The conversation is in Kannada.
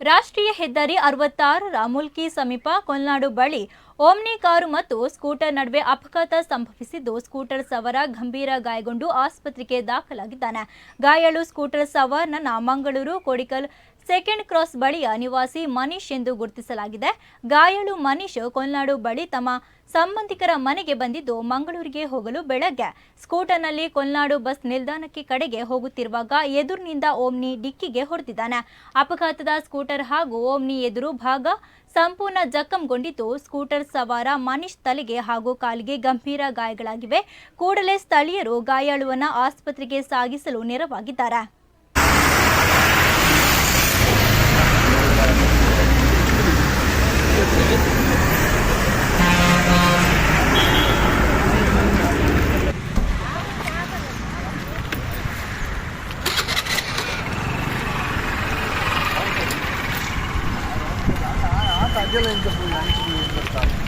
ರಾಷ್ಟ್ರೀಯ ಹೆದ್ದಾರಿ ಅರವತ್ತಾರರ ಮುಲ್ಕಿ ಸಮೀಪ ಕೊಲ್ನಾಡು ಬಳಿ ಓಮ್ನಿ ಕಾರು ಮತ್ತು ಸ್ಕೂಟರ್ ನಡುವೆ ಅಪಘಾತ ಸಂಭವಿಸಿದ್ದು ಸ್ಕೂಟರ್ ಸವಾರ ಗಂಭೀರ ಗಾಯಗೊಂಡು ಆಸ್ಪತ್ರೆಗೆ ದಾಖಲಾಗಿದ್ದಾನೆ. ಗಾಯಾಳು ಸ್ಕೂಟರ್ ಸವಾರನನ್ನ ಮಂಗಳೂರು ಕೋಡಿಕಲ್ ಸೆಕೆಂಡ್ ಕ್ರಾಸ್ ಬಳಿಯ ನಿವಾಸಿ ಮನೀಶ್ ಎಂದು ಗುರುತಿಸಲಾಗಿದೆ. ಗಾಯಾಳು ಮನೀಶ್ ಕೊಲ್ನಾಡು ಬಳಿ ತಮ್ಮ ಸಂಬಂಧಿಕರ ಮನೆಗೆ ಬಂದಿದ್ದು ಮಂಗಳೂರಿಗೆ ಹೋಗಲು ಬೆಳಗ್ಗೆ. ಸ್ಕೂಟರ್ನಲ್ಲಿ ಕೊಲ್ನಾಡು ಬಸ್ ನಿಲ್ದಾಣಕ್ಕೆ ಕಡೆಗೆ ಹೋಗುತ್ತಿರುವಾಗ ಎದುರಿನಿಂದ ಓಮ್ನಿ ಡಿಕ್ಕಿಗೆ ಹೊಡೆದಿದ್ದಾನೆ. ಅಪಘಾತದ ಸ್ಕೂಟರ್ ಹಾಗೂ ಓಮ್ನಿ ಎದುರು ಭಾಗ ಸಂಪೂರ್ಣ ಜಖಂಗೊಂಡಿದ್ದು ಸ್ಕೂಟರ್ ಸವಾರ ಮನೀಶ್ ತಲೆಗೆ ಹಾಗೂ ಕಾಲಿಗೆ ಗಂಭೀರ ಗಾಯಗಳಾಗಿವೆ. ಕೂಡಲೇ ಸ್ಥಳೀಯರು ಗಾಯಾಳುವನ್ನ ಆಸ್ಪತ್ರೆಗೆ ಸಾಗಿಸಲು ನೆರವಾಗಿದ್ದಾರೆ. Angela in the pool.